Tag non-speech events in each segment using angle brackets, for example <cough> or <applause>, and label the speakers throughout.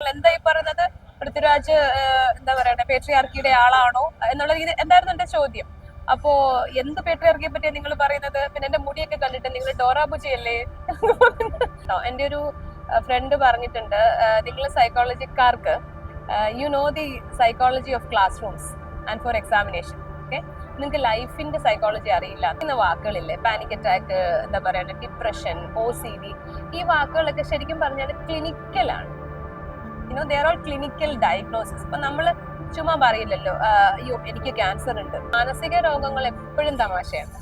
Speaker 1: എന്താ ഈ പറയുന്നത്? പൃഥ്വിരാജ് എന്താ പറയണ പേട്രിയാർക്കിയുടെ ആളാണോ? എന്നുള്ള രീതി എന്തായിരുന്നു എന്റെ ചോദ്യം? അപ്പോ എന്ത് പേട്രിയാർക്കിയെ പറ്റിയാ നിങ്ങൾ പറയുന്നത്? പിന്നെ എന്റെ മുടിയൊക്കെ കണ്ടിട്ട് നിങ്ങൾ ഡോറാബുജയല്ലേ <laughs> എന്റെ ഒരു ഫ്രണ്ട് പറഞ്ഞിട്ടുണ്ട് നിങ്ങൾ സൈക്കോളജിക്കാർക്ക് you know the psychology of classrooms and for examination okay നിങ്ങൾക്ക് ലൈഫിന്റെ സൈക്കോളജി അറിയില്ല. എന്ന വാക്കുകളില്ലേ? പാനിക് അറ്റാക്ക് എന്താ പറയുക ഡിപ്രഷൻ ഒ സി ഡി ഈ വാക്കുകളൊക്കെ ശരിക്കും പറഞ്ഞാൽ ക്ലിനിക്കലാണ് you know there all clinical diagnosis ഇപ്പൊ നമ്മൾ ചുമ്മാ പറയില്ലല്ലോ അയ്യോ എനിക്ക് ക്യാൻസർ ഉണ്ട്. മാനസിക രോഗങ്ങൾ എപ്പോഴും തമാശയാണ്.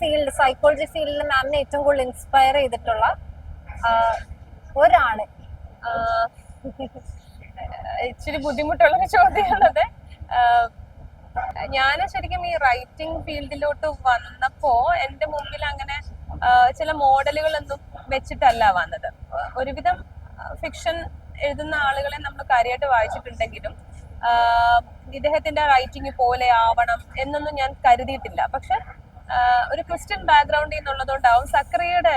Speaker 2: ഫീൽഡ് സൈക്കോളജി ഫീൽഡിൽ മാമിനെ ഏറ്റവും കൂടുതൽ ഇൻസ്പയർ ചെയ്തിട്ടുള്ള
Speaker 1: ഒരാൾ ഇച്ചിരി ബുദ്ധിമുട്ടുള്ള ഒരു ചോദ്യമാണത് ഞാൻ ശരിക്കും ഈ റൈറ്റിംഗ് ഫീൽഡിലോട്ട് വന്നപ്പോ എന്റെ മുമ്പിൽ അങ്ങനെ ചില മോഡലുകളൊന്നും വെച്ചിട്ടല്ല വന്നത്. ഒരുവിധം ഫിക്ഷൻ എഴുതുന്ന ആളുകളെ നമ്മൾ കാര്യമായിട്ട് വായിച്ചിട്ടുണ്ടെങ്കിലും ഇദ്ദേഹത്തിന്റെ റൈറ്റിംഗ് പോലെ ആവണം എന്നൊന്നും ഞാൻ കരുതിയിട്ടില്ല. പക്ഷെ ഒരു ക്രിസ്ത്യൻ ബാക്ക്ഗ്രൗണ്ടിൽ നിന്നുള്ളതുകൊണ്ടാവും സക്രിയയുടെ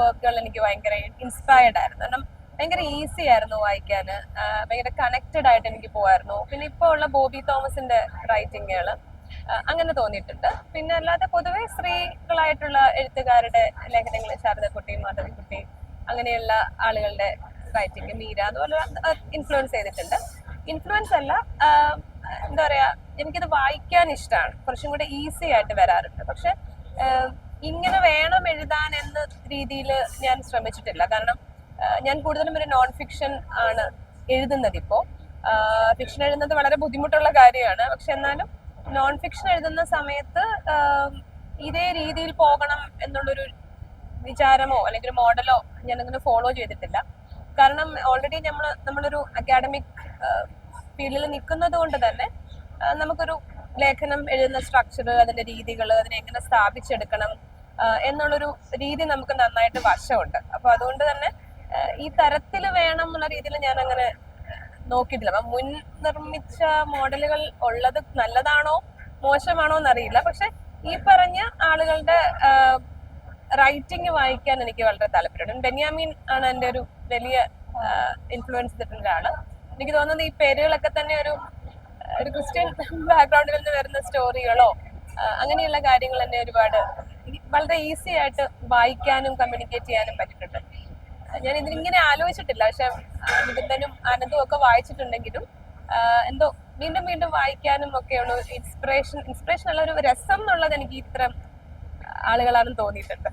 Speaker 1: വർക്കുകൾ എനിക്ക് ഭയങ്കര ഇൻസ്പയർഡ് ആയിരുന്നു. കാരണം ഭയങ്കര ഈസി ആയിരുന്നു വായിക്കാൻ ഭയങ്കര കണക്റ്റഡ് ആയിട്ട് എനിക്ക് പോവായിരുന്നു. പിന്നെ ഇപ്പോൾ ഉള്ള ബോബി തോമസിന്റെ റൈറ്റിങ്ങുകൾ അങ്ങനെ തോന്നിയിട്ടുണ്ട്. പിന്നെ അല്ലാതെ പൊതുവെ സ്ത്രീകളായിട്ടുള്ള എഴുത്തുകാരുടെ ലേഖനങ്ങൾ ശാരദക്കുട്ടി മാധവിക്കുട്ടി അങ്ങനെയുള്ള ആളുകളുടെ റൈറ്റിംഗ് മീര അതുപോലെ ഇൻഫ്ലുവൻസ് ചെയ്തിട്ടുണ്ട്. ഇൻഫ്ലുവൻസ് അല്ല എന്താ പറയാ എനിക്കിത് വായിക്കാൻ ഇഷ്ടമാണ് കുറച്ചും കൂടെ ഈസി ആയിട്ട് വരാറുണ്ട്. പക്ഷെ ഇങ്ങനെ വേണം എഴുതാൻ എന്ന രീതിയിൽ ഞാൻ ശ്രമിച്ചിട്ടില്ല. കാരണം ഞാൻ കൂടുതലും ഒരു നോൺ ഫിക്ഷൻ ആണ് എഴുതുന്നത് ഇപ്പോൾ ഫിക്ഷൻ എഴുതുന്നത് വളരെ ബുദ്ധിമുട്ടുള്ള കാര്യമാണ്. പക്ഷെ എന്നാലും നോൺ ഫിക്ഷൻ എഴുതുന്ന സമയത്ത് ഇതേ രീതിയിൽ പോകണം എന്നുള്ളൊരു വിചാരമോ അല്ലെങ്കിൽ ഒരു മോഡലോ ഞാൻ അങ്ങനെ ഫോളോ ചെയ്തിട്ടില്ല. കാരണം ഓൾറെഡി നമ്മൾ നമ്മളൊരു അക്കാഡമിക് ഫീൽഡിൽ നിൽക്കുന്നത് കൊണ്ട് തന്നെ നമുക്കൊരു ലേഖനം എഴുതുന്ന സ്ട്രക്ചർ അതിന്റെ രീതികൾ അതിനെ എങ്ങനെ സ്ഥാപിച്ചെടുക്കണം എന്നുള്ളൊരു രീതി നമുക്ക് നന്നായിട്ട് വശമുണ്ട്. അപ്പോൾ അതുകൊണ്ട് തന്നെ ഈ തരത്തിൽ വേണം എന്നുള്ള രീതിയിൽ ഞാൻ അങ്ങനെ നോക്കിയിട്ടില്ല. അപ്പൊ മുൻ നിർമ്മിച്ച മോഡലുകൾ ഉള്ളത് നല്ലതാണോ മോശമാണോ എന്നറിയില്ല. പക്ഷെ ഈ പറഞ്ഞ ആളുകളുടെ റൈറ്റിംഗ് വായിക്കാൻ എനിക്ക് വളരെ താല്പര്യമുണ്ട്. ബെന്യാമീൻ ആണ് എന്റെ ഒരു വലിയ ഇൻഫ്ലുവൻസ് ചെയ്തിട്ടുള്ള ആൾ എനിക്ക് തോന്നുന്നത് ഈ പേരുകളൊക്കെ തന്നെ ഒരു ഒരു ക്രിസ്ത്യൻ ബാക്ക്ഗ്രൗണ്ടിൽ നിന്ന് വരുന്ന സ്റ്റോറികളോ അങ്ങനെയുള്ള കാര്യങ്ങൾ തന്നെ ഒരുപാട് വളരെ ഈസി ആയിട്ട് വായിക്കാനും കമ്മ്യൂണിക്കേറ്റ് ചെയ്യാനും പറ്റിയിട്ടുണ്ട്. ഞാൻ ഇതിനിങ്ങനെ ആലോചിച്ചിട്ടില്ല. പക്ഷെ നിബന്ധനും ആനന്ദും ഒക്കെ വായിച്ചിട്ടുണ്ടെങ്കിലും എന്തോ വീണ്ടും വീണ്ടും വായിക്കാനും ഒക്കെ ഒക്കെയുള്ള ഇൻസ്പിറേഷൻ ഇൻസ്പിറേഷൻ ഉള്ള ഒരു രസം എന്നുള്ളത് എനിക്ക് ഇത്ര ആളുകളാണെന്ന് തോന്നിയിട്ടുണ്ട്.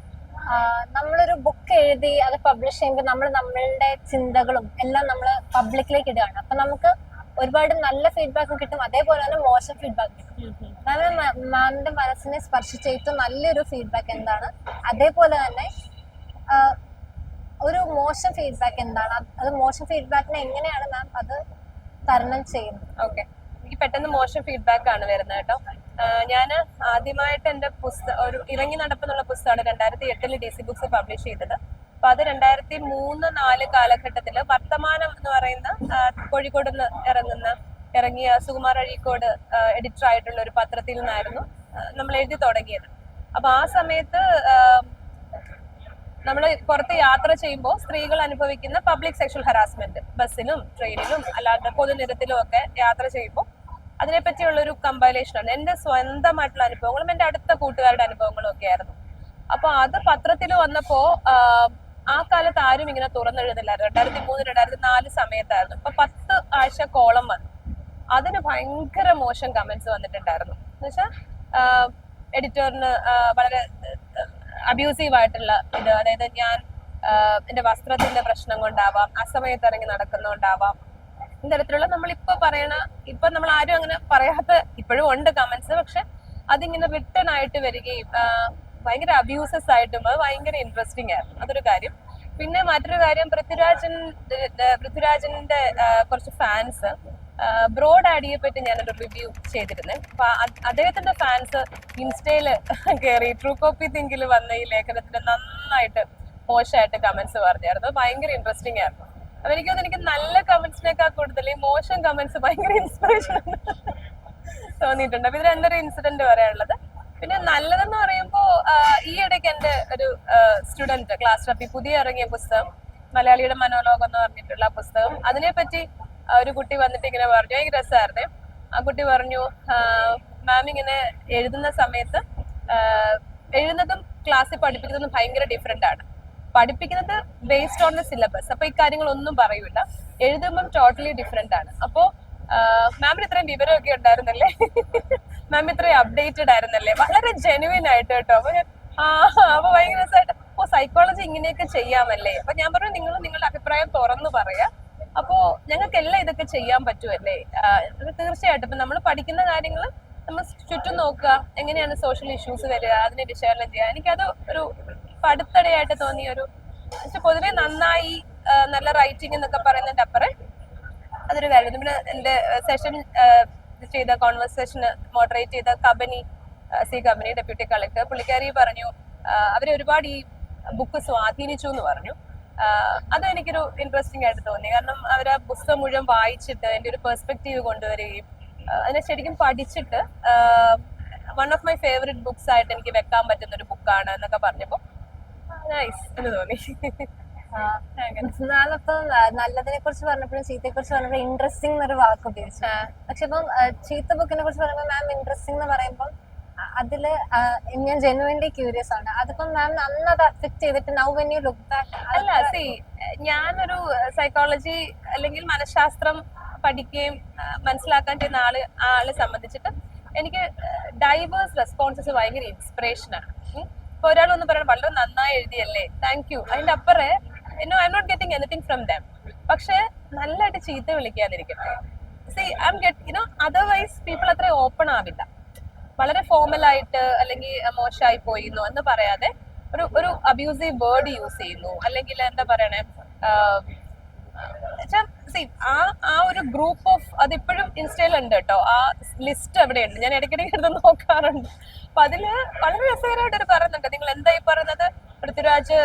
Speaker 2: നമ്മളൊരു ബുക്ക് എഴുതി അത് പബ്ലിഷ് ചെയ്യുമ്പോൾ നമ്മൾ നമ്മളുടെ ചിന്തകളും എല്ലാം നമ്മൾ പബ്ലിക്കിലേക്ക് ഇടുകയാണ്. അപ്പൊ നമുക്ക് ഒരുപാട് നല്ല ഫീഡ്ബാക്കും കിട്ടും. അതേപോലെ തന്നെ മോശം ഫീഡ്ബാക്ക് കിട്ടും. കാരണം മാമിന്റെ മനസ്സിനെ സ്പർശിച്ച ഏറ്റവും നല്ലൊരു ഫീഡ്ബാക്ക് എന്താണ്? അതേപോലെ തന്നെ ഒരു മോശം ഫീഡ്ബാക്ക് എന്താണ്? അത് മോശം ഫീഡ്ബാക്കിനെ എങ്ങനെയാണ് മാം അത് തരണം ചെയ്യുന്നത്?
Speaker 1: ഓക്കെ എനിക്ക് പെട്ടെന്ന് മോശം ഫീഡ്ബാക്ക് ആണ് വരുന്നത് കേട്ടോ. ഞാൻ ആദ്യമായിട്ട് എന്റെ പുസ്തകം ഒരു ഇറങ്ങി നടപ്പെന്നുള്ള പുസ്തകമാണ് രണ്ടായിരത്തി എട്ടിൽ ഡി സി ബുക്സ് പബ്ലിഷ് ചെയ്തത്. അപ്പൊ അത് രണ്ടായിരത്തി മൂന്ന് നാല് കാലഘട്ടത്തിൽ വർത്തമാനം എന്ന് പറയുന്ന കോഴിക്കോട് നിന്ന് ഇറങ്ങുന്ന ഇറങ്ങിയ സുകുമാർ അഴീക്കോട് എഡിറ്റർ ആയിട്ടുള്ള ഒരു പത്രത്തിൽ നിന്നായിരുന്നു നമ്മൾ എഴുതി തുടങ്ങിയത്. അപ്പൊ ആ സമയത്ത് നമ്മൾ പുറത്ത് യാത്ര ചെയ്യുമ്പോൾ സ്ത്രീകൾ അനുഭവിക്കുന്ന പബ്ലിക് സെക്ഷൽ ഹറാസ്മെന്റ് ബസ്സിലും ട്രെയിനിലും അല്ലാതെ പൊതുനിരത്തിലും ഒക്കെ യാത്ര ചെയ്യുമ്പോൾ അതിനെപ്പറ്റിയുള്ള ഒരു കമ്പൈലേഷനാണ് എന്റെ സ്വന്തമായിട്ടുള്ള അനുഭവങ്ങളും എന്റെ അടുത്ത കൂട്ടുകാരുടെ അനുഭവങ്ങളും ഒക്കെ ആയിരുന്നു. അപ്പൊ അത് പത്രത്തിൽ വന്നപ്പോ ആ കാലത്ത് ആരും ഇങ്ങനെ തുറന്നെഴുതില്ലായിരുന്നു. രണ്ടായിരത്തി മൂന്ന് രണ്ടായിരത്തി നാല് സമയത്തായിരുന്നു. ഇപ്പൊ പത്ത് ആഴ്ച കോളം വന്നു. അതിന് ഭയങ്കര മോശം കമന്റ്സ് വന്നിട്ടുണ്ടായിരുന്നു. എന്നുവെച്ചാൽ എഡിറ്ററിന് വളരെ അബ്യൂസീവ് ആയിട്ടുള്ള ഇത് അതായത് ഞാൻ എന്റെ വസ്ത്രത്തിന്റെ പ്രശ്നം കൊണ്ടാവാം ആ അസമയത്ത് ഇറങ്ങി നടക്കുന്നതുകൊണ്ടാവാം ഇത്തരത്തിലുള്ള നമ്മൾ നമ്മളിപ്പോ പറയണ ഇപ്പൊ നമ്മൾ ആരും അങ്ങനെ പറയാത്ത ഇപ്പോഴും ഉണ്ട് കമന്റ്സ് പക്ഷെ അതിങ്ങനെ റിട്ടേൺ ആയിട്ട് വരികയും ഭയങ്കര അബ്യൂസസ് ആയിട്ടും അത് ഭയങ്കര ഇൻട്രസ്റ്റിംഗ് ആയിരുന്നു. അതൊരു കാര്യം. പിന്നെ മറ്റൊരു കാര്യം പൃഥ്വിരാജൻ പൃഥ്വിരാജന്റെ കുറച്ച് ഫാൻസ് ബ്രോഡ് ആഡിയെ പറ്റി ഞാനൊരു റിവ്യൂ ചെയ്തിരുന്നത് അപ്പൊ അദ്ദേഹത്തിന്റെ ഫാൻസ് ഇൻസ്റ്റയിൽ കയറി ട്രൂ കോപ്പി തിങ്കിൽ വന്ന ഈ ലേഖനത്തിന് നന്നായിട്ട് മോശമായിട്ട് കമന്റ്സ് പറഞ്ഞായിരുന്നു. ഭയങ്കര ഇൻട്രസ്റ്റിംഗ് ആയിരുന്നു. അപ്പൊ എനിക്ക് തോന്നുന്നു എനിക്ക് നല്ല കമന്റ്സിനേക്കാൾ കൂടുതൽ ഈ മോശം കമന്റ്സ് ഭയങ്കര ഇൻസ്പിറേഷൻ തോന്നിയിട്ടുണ്ട്. അപ്പൊ ഇത് രണ്ടൊരു ഇൻസിഡന്റ് പറയാനുള്ളത്? പിന്നെ നല്ലതെന്ന് പറയുമ്പോൾ ഈ ഇടയ്ക്ക് എന്റെ ഒരു സ്റ്റുഡന്റ് ക്ലാസ് ടപ്പി പുതിയ ഇറങ്ങിയ പുസ്തകം മലയാളിയുടെ മനോലോകം എന്ന് പറഞ്ഞിട്ടുള്ള പുസ്തകം അതിനെപ്പറ്റി ഒരു കുട്ടി വന്നിട്ട് ഇങ്ങനെ പറഞ്ഞു എനിക്ക് രസമായിരുന്നേ ആ കുട്ടി പറഞ്ഞു മാം ഇങ്ങനെ എഴുതുന്ന സമയത്ത് എഴുതുന്നതും ക്ലാസ്സിൽ പഠിപ്പിക്കുന്നതും ഭയങ്കര ഡിഫറെന്റ് ആണ്. പഠിപ്പിക്കുന്നത് ബേസ്ഡ് ഓൺ ദ സിലബസ് അപ്പോൾ ഈ കാര്യങ്ങളൊന്നും പറയൂല. എഴുതുമ്പം ടോട്ടലി ഡിഫറെന്റ് ആണ്. അപ്പോൾ മാമിന് ഇത്രയും വിവരമൊക്കെ ഉണ്ടായിരുന്നല്ലേ? <laughs> മാം ഇത്രയും അപ്ഡേറ്റഡ് ആയിരുന്നല്ലേ? വളരെ ജെനുവിൻ ആയിട്ട് കേട്ടോ. അപ്പോൾ ഞാൻ ആ അപ്പൊ ഭയങ്കര രസമായിട്ട് ഓ സൈക്കോളജി ഇങ്ങനെയൊക്കെ ചെയ്യാമല്ലേ? അപ്പോൾ ഞാൻ പറഞ്ഞു നിങ്ങൾ നിങ്ങളുടെ അഭിപ്രായം തുറന്നു പറയാ. അപ്പോ ഞങ്ങൾക്ക് എല്ലാം ഇതൊക്കെ ചെയ്യാൻ പറ്റുമല്ലേ തീർച്ചയായിട്ടും. ഇപ്പൊ നമ്മൾ പഠിക്കുന്ന കാര്യങ്ങൾ നമ്മൾ ചുറ്റും നോക്കുക. എങ്ങനെയാണ് സോഷ്യൽ ഇഷ്യൂസ് വരിക അതിനെ വിശകലനം ചെയ്യുക. എനിക്കത് ഒരു പടുത്തടയായിട്ട് തോന്നിയ ഒരു പൊതുവെ നന്നായി നല്ല റൈറ്റിംഗ് എന്നൊക്കെ പറയുന്നതിന്റെ അപ്പുറം അതൊരു കാര്യം പിന്നെ എന്റെ സെഷൻ ചെയ്ത കോൺവെർസേഷൻ മോഡറേറ്റ് ചെയ്ത Kabani C Kabani deputy collector പുള്ളിക്കാരി പറഞ്ഞു അവരെ ഒരുപാട് ഈ ബുക്ക് സ്വാധീനിച്ചു എന്ന് പറഞ്ഞു. അത് എനിക്കൊരു ഇൻട്രസ്റ്റിംഗ് ആയിട്ട് തോന്നി. കാരണം അവർ ആ പുസ്തകം മുഴുവൻ വായിച്ചിട്ട് എന്റെ ഒരു പെർസ്പെക്റ്റീവ് കൊണ്ടുവരികയും അതിനെ ശരിക്കും പഠിച്ചിട്ട് one of my favourite books ആയിട്ട് എനിക്ക് വെക്കാൻ പറ്റുന്ന ഒരു ബുക്കാണ് എന്നൊക്കെ പറഞ്ഞപ്പോൾ നൈസ് എന്ന് തോന്നി. അങ്ങനെ
Speaker 2: നല്ലതിനെ കുറിച്ച് പറഞ്ഞപ്പോഴും ചീത്തയെ കുറിച്ച് പറഞ്ഞപ്പോഴും ഇൻട്രസ്റ്റിംഗ് എന്നൊരു വാക്ക് ഉപയോഗിച്ചു. പക്ഷെ ഇപ്പം ചീത്ത ബുക്കിനെ കുറിച്ച് പറയുമ്പോൾ മാം ഇൻട്രസ്റ്റിംഗ് എന്ന് പറയുമ്പോൾ അതിൽ ഞാൻ ജെനുവൻലി ക്യൂരിയസ് ആണ്. അതിപ്പം മാം അന്ന് അത് അഫക്ട് ചെയ്തിട്ട് now when you look back
Speaker 1: അല്ല സി ഞാനൊരു സൈക്കോളജി അല്ലെങ്കിൽ മനഃശാസ്ത്രം പഠിക്കുകയും മനസ്സിലാക്കാൻ ചെയ്യുന്ന ആൾ ആളെ സംബന്ധിച്ചിട്ട് എനിക്ക് ഡൈവേഴ്സ് റെസ്പോൺസസ് ഭയങ്കര ഇൻസ്പിറേഷൻ ആണ്. ഇപ്പൊ ഒരാൾ ഒന്ന് പറയണം വളരെ നന്നായി എഴുതിയല്ലേ? താങ്ക് യു അതിന്റെ അപ്പറെ no I'm not getting anything from them പക്ഷെ നല്ലതായിട്ട് ചീത്ത വിളിക്കാതിരിക്കട്ടെ. See I'm get you know otherwise people അത്ര ഓപ്പൺ ആവില്ല. വളരെ ഫോർമൽ ആയിട്ട് അല്ലെങ്കിൽ മോശമായി പോയിരുന്നു എന്ന് പറയാതെ ഒരു ഒരു അബ്യൂസീവ് വേർഡ് യൂസ് ചെയ്യുന്നു. അല്ലെങ്കിൽ എന്താ പറയണേ ആ ആ ഒരു ഗ്രൂപ്പ് ഓഫ് അതിപ്പോഴും ഇൻസ്റ്റയിൽ ഉണ്ട് കേട്ടോ. ആ ലിസ്റ്റ് അവിടെ ഉണ്ട് ഞാൻ ഇടയ്ക്കിടയ്ക്ക് എടുത്ത് നോക്കാറുണ്ട്. അപ്പൊ അതിൽ വളരെ രസകരമായിട്ട് ഒരു പറയുന്നുണ്ട്. നിങ്ങൾ എന്താ ഈ പറയുന്നത്? പൃഥ്വിരാജ്